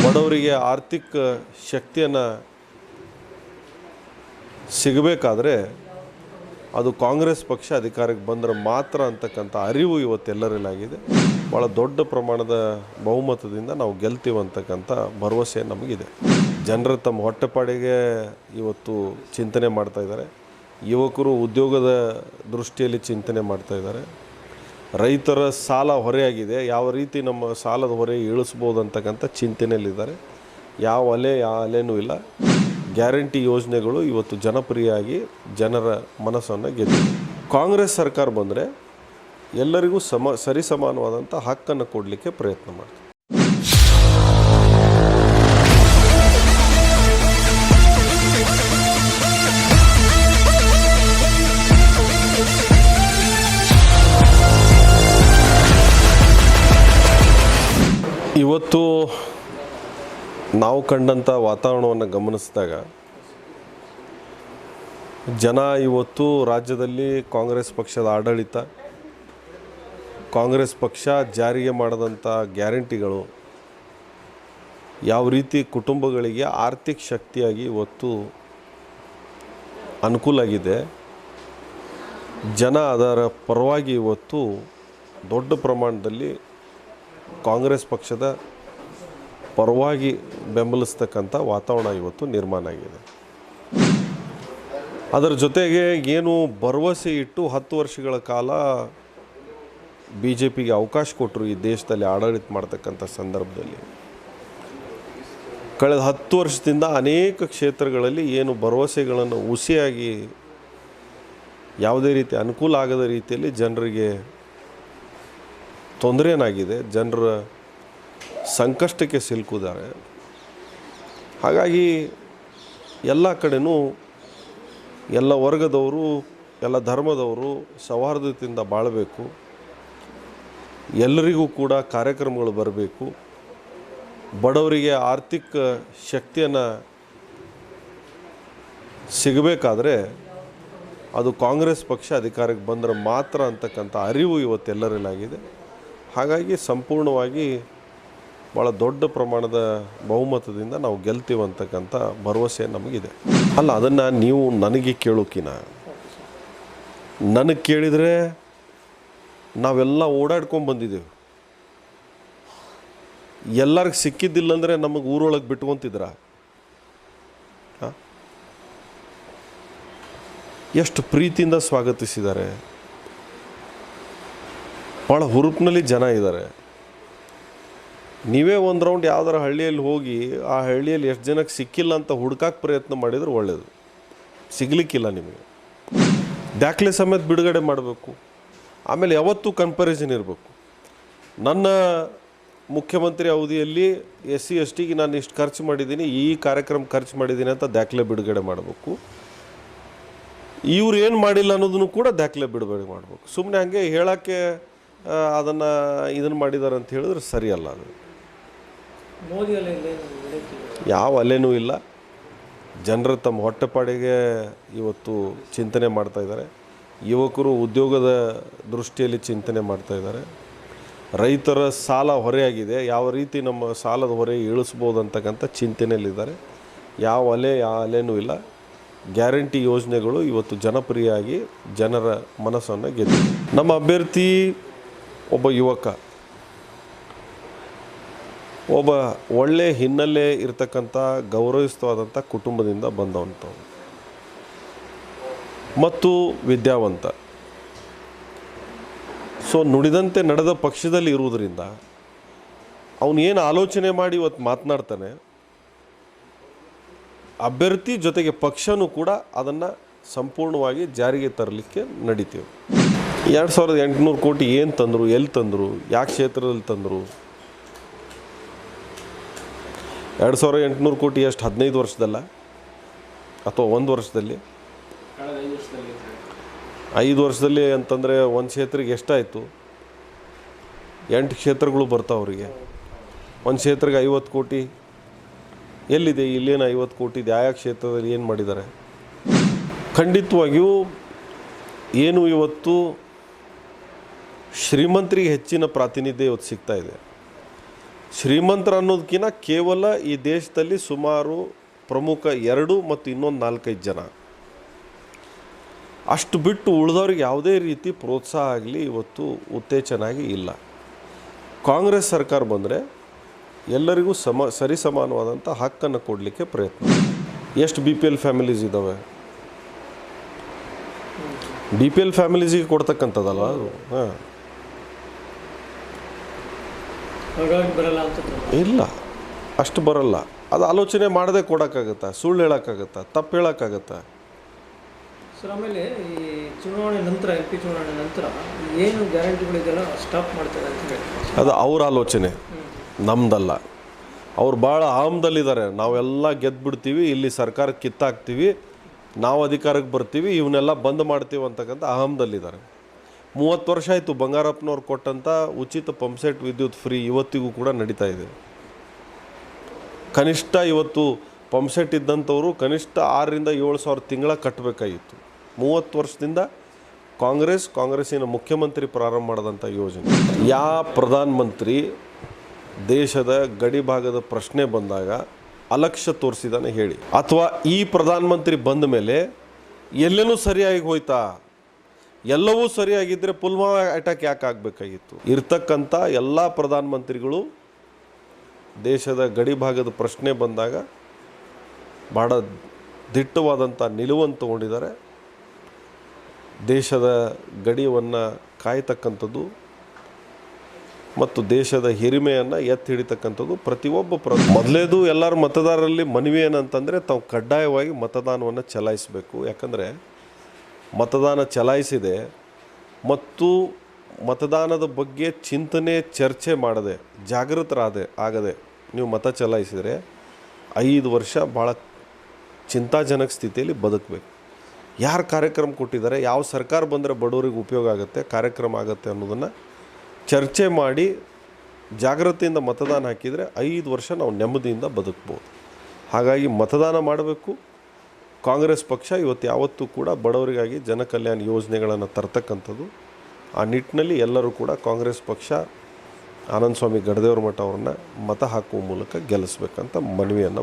ಬಡವರಿಗೆ ಆರ್ಥಿಕ ಶಕ್ತಿಯನ್ನು ಸಿಗಬೇಕಾದ್ರೆ ಅದು ಕಾಂಗ್ರೆಸ್ ಪಕ್ಷ ಅಧಿಕಾರಕ್ಕೆ ಬಂದರೆ ಮಾತ್ರ ಅಂತಕ್ಕಂಥ ಅರಿವು ಇವತ್ತೆಲ್ಲರಲ್ಲಾಗಿದೆ ಭಾಳ ದೊಡ್ಡ ಪ್ರಮಾಣದ ಬಹುಮತದಿಂದ ನಾವು ಗೆಲ್ತೀವಿ ಅಂತಕ್ಕಂಥ ಭರವಸೆ ನಮಗಿದೆ. ಜನರು ತಮ್ಮ ಹೊಟ್ಟೆಪಾಡಿಗೆ ಇವತ್ತು ಚಿಂತನೆ ಮಾಡ್ತಾಯಿದ್ದಾರೆ ಯುವಕರು ಉದ್ಯೋಗದ ದೃಷ್ಟಿಯಲ್ಲಿ ಚಿಂತನೆ ಮಾಡ್ತಾ ಇದ್ದಾರೆ. ರೈತರ ಸಾಲ ಹೊರೆಯಾಗಿದೆ. ಯಾವ ರೀತಿ ನಮ್ಮ ಸಾಲದ ಹೊರೆ ಇಳಿಸ್ಬೋದು ಅಂತಕ್ಕಂಥ ಚಿಂತನೆಯಲ್ಲಿದ್ದಾರೆ. ಯಾವ ಅಲೆ ಯಾವ ಅಲೆನೂ ಇಲ್ಲ. ಗ್ಯಾರಂಟಿ ಯೋಜನೆಗಳು ಇವತ್ತು ಜನಪ್ರಿಯವಾಗಿ ಜನರ ಮನಸ್ಸನ್ನು ಗೆದ್ದು ಕಾಂಗ್ರೆಸ್ ಸರ್ಕಾರ ಬಂದರೆ ಎಲ್ಲರಿಗೂ ಸಮ, ಸರಿಸಮಾನವಾದಂಥ ಹಕ್ಕನ್ನು ಕೊಡಲಿಕ್ಕೆ ಪ್ರಯತ್ನ ಮಾಡ್ತೀವಿ ಇವತ್ತು ನಾವು ಕಂಡಂಥ ವಾತಾವರಣವನ್ನು ಗಮನಿಸಿದಾಗ ಜನ ಇವತ್ತು ರಾಜ್ಯದಲ್ಲಿ ಕಾಂಗ್ರೆಸ್ ಪಕ್ಷದ ಆಡಳಿತ, ಕಾಂಗ್ರೆಸ್ ಪಕ್ಷ ಜಾರಿಗೆ ಮಾಡಿದಂಥ ಗ್ಯಾರಂಟಿಗಳು ಯಾವ ರೀತಿ ಕುಟುಂಬಗಳಿಗೆ ಆರ್ಥಿಕ ಶಕ್ತಿಯಾಗಿ ಇವತ್ತು ಅನುಕೂಲ ಆಗಿದೆ, ಜನ ಅದರ ಪರವಾಗಿ ಇವತ್ತು ದೊಡ್ಡ ಪ್ರಮಾಣದಲ್ಲಿ ಕಾಂಗ್ರೆಸ್ ಪಕ್ಷದ ಪರವಾಗಿ ಬೆಂಬಲಿಸ್ತಕ್ಕಂಥ ವಾತಾವರಣ ಇವತ್ತು ನಿರ್ಮಾಣ ಆಗಿದೆ. ಅದರ ಜೊತೆಗೆ ಏನು ಭರವಸೆ ಇಟ್ಟು ಹತ್ತು ವರ್ಷಗಳ ಕಾಲ ಬಿ ಜೆ ಪಿಗೆ ಅವಕಾಶ ಕೊಟ್ಟರು ಈ ದೇಶದಲ್ಲಿ ಆಡಳಿತ ಮಾಡ್ತಕ್ಕಂಥ ಸಂದರ್ಭದಲ್ಲಿ. ಕಳೆದ ಹತ್ತು ವರ್ಷದಿಂದ ಅನೇಕ ಕ್ಷೇತ್ರಗಳಲ್ಲಿ ಏನು ಭರವಸೆಗಳನ್ನು ಹುಸಿಯಾಗಿ ಯಾವುದೇ ರೀತಿ ಅನುಕೂಲ ಆಗದ ರೀತಿಯಲ್ಲಿ ಜನರಿಗೆ ತೊಂದರೆನಾಗಿದೆ ಜನರ ಸಂಕಷ್ಟಕ್ಕೆ ಸಿಲುಕಿದ್ದಾರೆ. ಹಾಗಾಗಿ ಎಲ್ಲ ಕಡೆನೂ ಎಲ್ಲ ವರ್ಗದವರು, ಎಲ್ಲ ಧರ್ಮದವರು ಸೌಹಾರ್ದತೆಯಿಂದ ಬಾಳಬೇಕು. ಎಲ್ಲರಿಗೂ ಕೂಡ ಕಾರ್ಯಕ್ರಮಗಳು ಬರಬೇಕು. ಬಡವರಿಗೆ ಆರ್ಥಿಕ ಶಕ್ತಿಯನ್ನು ಸಿಗಬೇಕಾದ್ರೆ ಅದು ಕಾಂಗ್ರೆಸ್ ಪಕ್ಷ ಅಧಿಕಾರಕ್ಕೆ ಬಂದರೆ ಮಾತ್ರ ಅಂತಕ್ಕಂಥ ಅರಿವು ಇವತ್ತೆಲ್ಲರಲ್ಲಾಗಿದೆ. ಹಾಗಾಗಿ ಸಂಪೂರ್ಣವಾಗಿ ಭಾಳ ದೊಡ್ಡ ಪ್ರಮಾಣದ ಬಹುಮತದಿಂದ ನಾವು ಗೆಲ್ತೀವಿ ಅಂತಕ್ಕಂಥ ಭರವಸೆ ನಮಗಿದೆ. ಅಲ್ಲ, ಅದನ್ನು ನೀವು ನನಗೆ ಕೇಳೋಕಿನ ನನಗೆ ಕೇಳಿದರೆ ನಾವೆಲ್ಲ ಓಡಾಡ್ಕೊಂಡು ಬಂದಿದ್ದೀವಿ. ಎಲ್ಲರಿಗೆ ಸಿಕ್ಕಿದ್ದಿಲ್ಲ ಅಂದರೆ ನಮಗೆ ಊರೊಳಗೆ ಬಿಟ್ಕೊತಿದ್ರ? ಎಷ್ಟು ಪ್ರೀತಿಯಿಂದ ಸ್ವಾಗತಿಸಿದ್ದಾರೆ. ಭಾಳ ಹುರುಪಿನಲ್ಲಿ ಜನ ಇದ್ದಾರೆ. ನೀವೇ ಒಂದು ರೌಂಡ್ ಯಾವ್ದಾರ ಹಳ್ಳಿಯಲ್ಲಿ ಹೋಗಿ ಆ ಹಳ್ಳಿಯಲ್ಲಿ ಎಷ್ಟು ಜನಕ್ಕೆ ಸಿಕ್ಕಿಲ್ಲ ಅಂತ ಹುಡ್ಕಕ್ಕೆ ಪ್ರಯತ್ನ ಮಾಡಿದ್ರೆ ಒಳ್ಳೆಯದು ಸಿಗಲಿಕ್ಕಿಲ್ಲ ನಿಮಗೆ. ದಾಖಲೆ ಸಮೇತ ಬಿಡುಗಡೆ ಮಾಡಬೇಕು. ಆಮೇಲೆ ಯಾವತ್ತೂ ಕಂಪ್ಯಾರಿಸನ್ ಇರಬೇಕು. ನನ್ನ ಮುಖ್ಯಮಂತ್ರಿ ಅವಧಿಯಲ್ಲಿ ಎಸ್ ಸಿ, ಎಸ್ ಟಿಗೆ ನಾನು ಇಷ್ಟು ಖರ್ಚು ಮಾಡಿದ್ದೀನಿ, ಈ ಕಾರ್ಯಕ್ರಮ ಖರ್ಚು ಮಾಡಿದ್ದೀನಿ ಅಂತ ದಾಖಲೆ ಬಿಡುಗಡೆ ಮಾಡಬೇಕು. ಇವ್ರು ಏನು ಮಾಡಿಲ್ಲ ಅನ್ನೋದನ್ನು ಕೂಡ ದಾಖಲೆ ಬಿಡುಗಡೆ ಮಾಡಬೇಕು. ಸುಮ್ಮನೆ ಹಾಗೆ ಹೇಳೋಕ್ಕೆ ಅದನ್ನು ಇದನ್ನು ಮಾಡಿದ್ದಾರೆ ಅಂತ ಹೇಳಿದ್ರೆ ಸರಿಯಲ್ಲ ಅದು. ಯಾವ ಅಲೆನೂ ಇಲ್ಲ. ಜನರು ತಮ್ಮ ಹೊಟ್ಟೆಪಾಡಿಗೆ ಇವತ್ತು ಚಿಂತನೆ ಮಾಡ್ತಾ ಇದ್ದಾರೆ. ಯುವಕರು ಉದ್ಯೋಗದ ದೃಷ್ಟಿಯಲ್ಲಿ ಚಿಂತನೆ ಮಾಡ್ತಾ ಇದ್ದಾರೆ. ರೈತರ ಸಾಲ ಹೊರೆಯಾಗಿದೆ. ಯಾವ ರೀತಿ ನಮ್ಮ ಸಾಲದ ಹೊರೆ ಇಳಿಸ್ಬೋದು ಅಂತಕ್ಕಂಥ ಚಿಂತನೆಯಲ್ಲಿದ್ದಾರೆ. ಯಾವ ಅಲೆ ಯಾವ ಅಲೆನೂ ಇಲ್ಲ. ಗ್ಯಾರಂಟಿ ಯೋಜನೆಗಳು ಇವತ್ತು ಜನಪ್ರಿಯ ಆಗಿ ಜನರ ಮನಸ್ಸನ್ನು ಗೆದ್ದಿದೆ ನಮ್ಮ ಅಭ್ಯರ್ಥಿ ಒಬ್ಬ ಯುವಕ. ಒಬ್ಬ ಒಳ್ಳೆ ಹಿನ್ನೆಲೆ ಇರತಕ್ಕಂಥ ಗೌರವಿಸ್ತವಾದಂಥ ಕುಟುಂಬದಿಂದ ಬಂದವಂಥವ್ನು. ಮತ್ತು ವಿದ್ಯಾವಂತ. ಸೊ, ನುಡಿದಂತೆ ನಡೆದ ಪಕ್ಷದಲ್ಲಿ ಇರುವುದರಿಂದ ಅವನು ಏನು ಆಲೋಚನೆ ಮಾಡಿ ಇವತ್ತು ಮಾತನಾಡ್ತಾನೆ, ಅಭ್ಯರ್ಥಿ ಜೊತೆಗೆ ಪಕ್ಷನೂ ಕೂಡ ಅದನ್ನು ಸಂಪೂರ್ಣವಾಗಿ ಜಾರಿಗೆ ತರಲಿಕ್ಕೆ ನಡೀತೀವಿ. ಎರಡು ಸಾವಿರದ ಎಂಟುನೂರು ಕೋಟಿ ಏನು ತಂದರು ಎಲ್ಲಿ ತಂದರು ಯಾವ ಕ್ಷೇತ್ರದಲ್ಲಿ ತಂದರು? ಎರಡು ಸಾವಿರ ಎಂಟುನೂರು ಕೋಟಿ ಎಷ್ಟು? ಹದಿನೈದು ವರ್ಷದಲ್ಲ? ಅಥವಾ ಒಂದು ವರ್ಷದಲ್ಲಿ? ಐದು ವರ್ಷದಲ್ಲಿ ಅಂತಂದರೆ ಒಂದು ಕ್ಷೇತ್ರಕ್ಕೆ ಎಷ್ಟಾಯಿತು? ಎಂಟು ಕ್ಷೇತ್ರಗಳು ಬರ್ತಾವೆ ಅವರಿಗೆ. ಒಂದು ಕ್ಷೇತ್ರಕ್ಕೆ ಐವತ್ತು ಕೋಟಿ. ಎಲ್ಲಿದೆ? ಇಲ್ಲೇನು ಐವತ್ತು ಕೋಟಿ? ಇದೆ ಆಯಾ ಕ್ಷೇತ್ರದಲ್ಲಿ ಏನು ಮಾಡಿದ್ದಾರೆ ಖಂಡಿತವಾಗಿಯೂ ಏನು ಇವತ್ತು ಶ್ರೀಮಂತರಿಗೆ ಹೆಚ್ಚಿನ ಪ್ರಾತಿನಿಧ್ಯ ಇವತ್ತು ಸಿಗ್ತಾ ಇದೆ. ಶ್ರೀಮಂತರ ಅನ್ನೋದಕ್ಕಿಂತ ಕೇವಲ ಈ ದೇಶದಲ್ಲಿ ಸುಮಾರು ಪ್ರಮುಖ ಎರಡು ಮತ್ತು ಇನ್ನೊಂದು ನಾಲ್ಕೈದು ಜನ. ಅಷ್ಟು ಬಿಟ್ಟು ಉಳಿದವ್ರಿಗೆ ಯಾವುದೇ ರೀತಿ ಪ್ರೋತ್ಸಾಹ ಆಗಲಿ ಇವತ್ತು ಉತ್ತೇಜನ ಆಗಿ ಇಲ್ಲ. ಕಾಂಗ್ರೆಸ್ ಸರ್ಕಾರ ಬಂದರೆ ಎಲ್ಲರಿಗೂ ಸಮ, ಸರಿಸಮಾನವಾದಂಥ ಹಕ್ಕನ್ನು ಕೊಡಲಿಕ್ಕೆ ಪ್ರಯತ್ನ. ಎಷ್ಟು ಬಿ ಪಿ ಎಲ್ ಫ್ಯಾಮಿಲೀಸ್ ಇದ್ದಾವೆ? ಬಿ ಪಿ ಎಲ್ ಫ್ಯಾಮಿಲೀಸಿಗೆ ಕೊಡ್ತಕ್ಕಂಥದ್ದಲ್ಲ ಅದು? ಹಾಂ ಹಾಗಾಗಿ ಬರಲ್ಲ ಅಂತ ತೋರುತ್ತೆ. ಇಲ್ಲ ಅಷ್ಟು ಬರಲ್ಲ. ಅದು ಆಲೋಚನೆ ಮಾಡದೆ ಕೊಡೋಕ್ಕಾಗತ್ತಾ? ಸುಳ್ಳು ಹೇಳೋಕ್ಕಾಗತ್ತಾ? ತಪ್ಪು ಹೇಳೋಕ್ಕಾಗತ್ತಾ? ಸರ್ ಆಮೇಲೆ ಈ ಚುನಾವಣೆ ನಂತರ ಎಂ ಪಿ ಚುನಾವಣೆ ನಂತರ ಏನು ಗ್ಯಾರಂಟಿಗಳಿದೆಲ್ಲ ಸ್ಟಾಪ್ ಮಾಡ್ತಾರೆ ಅಂತ ಹೇಳಿ. ಅದು ಅವ್ರ ಆಲೋಚನೆ ನಮ್ದಲ್ಲ. ಅವ್ರು ಭಾಳ ಆಮದಲ್ಲಿದ್ದಾರೆ. ನಾವೆಲ್ಲ ಗೆದ್ದುಬಿಡ್ತೀವಿ ಇಲ್ಲಿ ಸರ್ಕಾರ ಕಿತ್ತಾಕ್ತೀವಿ ನಾವು ಅಧಿಕಾರಕ್ಕೆ ಬರ್ತೀವಿ ಇವನ್ನೆಲ್ಲ ಬಂದ್ ಮಾಡ್ತೀವಿ ಅಂತಕ್ಕಂಥ ಅಹಮದಲ್ಲಿದ್ದಾರೆ ಮೂವತ್ತು ವರ್ಷ ಆಯಿತು ಬಂಗಾರಪ್ಪನವ್ರು ಕೊಟ್ಟಂಥ ಉಚಿತ ಪಂಪ್ಸೆಟ್ ವಿದ್ಯುತ್ ಫ್ರೀ ಇವತ್ತಿಗೂ ಕೂಡ ನಡೀತಾ ಇದೆ. ಕನಿಷ್ಠ ಇವತ್ತು ಪಂಪ್ಸೆಟ್ ಇದ್ದಂಥವರು ಕನಿಷ್ಠ ಆರರಿಂದ ಏಳು ಸಾವಿರ ತಿಂಗಳ ಕಟ್ಟಬೇಕಾಗಿತ್ತು ಮೂವತ್ತು ವರ್ಷದಿಂದ ಕಾಂಗ್ರೆಸ್, ಕಾಂಗ್ರೆಸ್ಸಿನ ಮುಖ್ಯಮಂತ್ರಿ ಪ್ರಾರಂಭ ಮಾಡಿದಂಥ ಯೋಜನೆ. ಯಾವ ಪ್ರಧಾನಮಂತ್ರಿ ದೇಶದ ಗಡಿ ಭಾಗದ ಪ್ರಶ್ನೆ ಬಂದಾಗ ಅಲಕ್ಷ್ಯ ತೋರಿಸಿದಾನೆ ಹೇಳಿ. ಅಥವಾ ಈ ಪ್ರಧಾನಮಂತ್ರಿ ಬಂದ ಮೇಲೆ ಎಲ್ಲೆಲ್ಲೂ ಸರಿಯಾಗಿ ಹೋಯ್ತಾ? ಎಲ್ಲವೂ ಸರಿಯಾಗಿದ್ದರೆ ಪುಲ್ವಾಮಾ ಅಟ್ಯಾಕ್ ಯಾಕೆ ಆಗಬೇಕಾಗಿತ್ತು? ಇರ್ತಕ್ಕಂಥ ಎಲ್ಲ ಪ್ರಧಾನಮಂತ್ರಿಗಳು ದೇಶದ ಗಡಿ ಭಾಗದ ಪ್ರಶ್ನೆ ಬಂದಾಗ ಭಾಳ ದಿಟ್ಟವಾದಂಥ ನಿಲುವನ್ನು ತಗೊಂಡಿದ್ದಾರೆ. ದೇಶದ ಗಡಿಯನ್ನು ಕಾಯ್ತಕ್ಕಂಥದ್ದು ಮತ್ತು ದೇಶದ ಹಿರಿಮೆಯನ್ನು ಎತ್ತಿ ಹಿಡಿತಕ್ಕಂಥದ್ದು ಪ್ರತಿಯೊಬ್ಬ ಪ್ರ, ಮೊದಲೇದು ಎಲ್ಲರ ಮತದಾರರಲ್ಲಿ ಮನವಿ ಏನಂತಂದರೆ ತಾವು ಕಡ್ಡಾಯವಾಗಿ ಮತದಾನವನ್ನು ಚಲಾಯಿಸಬೇಕು. ಯಾಕಂದರೆ ಮತದಾನ ಚಲಾಯಿಸಿದೆ ಮತ್ತು ಮತದಾನದ ಬಗ್ಗೆ ಚಿಂತನೆ, ಚರ್ಚೆ ಮಾಡದೆ, ಜಾಗೃತರಾದೆ, ಆಗದೆ ನೀವು ಮತ ಚಲಾಯಿಸಿದರೆ ಐದು ವರ್ಷ ಭಾಳ ಚಿಂತಾಜನಕ ಸ್ಥಿತಿಯಲ್ಲಿ ಬದುಕಬೇಕು. ಯಾರು ಕಾರ್ಯಕ್ರಮ ಕೊಟ್ಟಿದ್ದಾರೆ, ಯಾವ ಸರ್ಕಾರ ಬಂದರೆ ಬಡವರಿಗೆ ಉಪಯೋಗ ಆಗುತ್ತೆ, ಕಾರ್ಯಕ್ರಮ ಆಗುತ್ತೆ ಅನ್ನೋದನ್ನು ಚರ್ಚೆ ಮಾಡಿ ಜಾಗೃತಿಯಿಂದ ಮತದಾನ ಹಾಕಿದರೆ ಐದು ವರ್ಷ ನಾವು ನೆಮ್ಮದಿಯಿಂದ ಬದುಕ್ಬೋದು. ಹಾಗಾಗಿ ಮತದಾನ ಮಾಡಬೇಕು. ಕಾಂಗ್ರೆಸ್ ಪಕ್ಷ ಇವತ್ತು ಯಾವತ್ತೂ ಕೂಡ ಬಡವರಿಗಾಗಿ ಜನಕಲ್ಯಾಣ ಯೋಜನೆಗಳನ್ನು ತರ್ತಕ್ಕಂಥದ್ದು. ಆ ನಿಟ್ಟಿನಲ್ಲಿ ಎಲ್ಲರೂ ಕೂಡ ಕಾಂಗ್ರೆಸ್ ಪಕ್ಷ ಆನಂದ ಸ್ವಾಮಿ ಗಡದೇವ್ರ ಮಠ ಅವ್ರನ್ನ ಮತ ಹಾಕುವ ಮೂಲಕ ಗೆಲ್ಲಿಸ್ಬೇಕಂತ ಮನವಿಯನ್ನು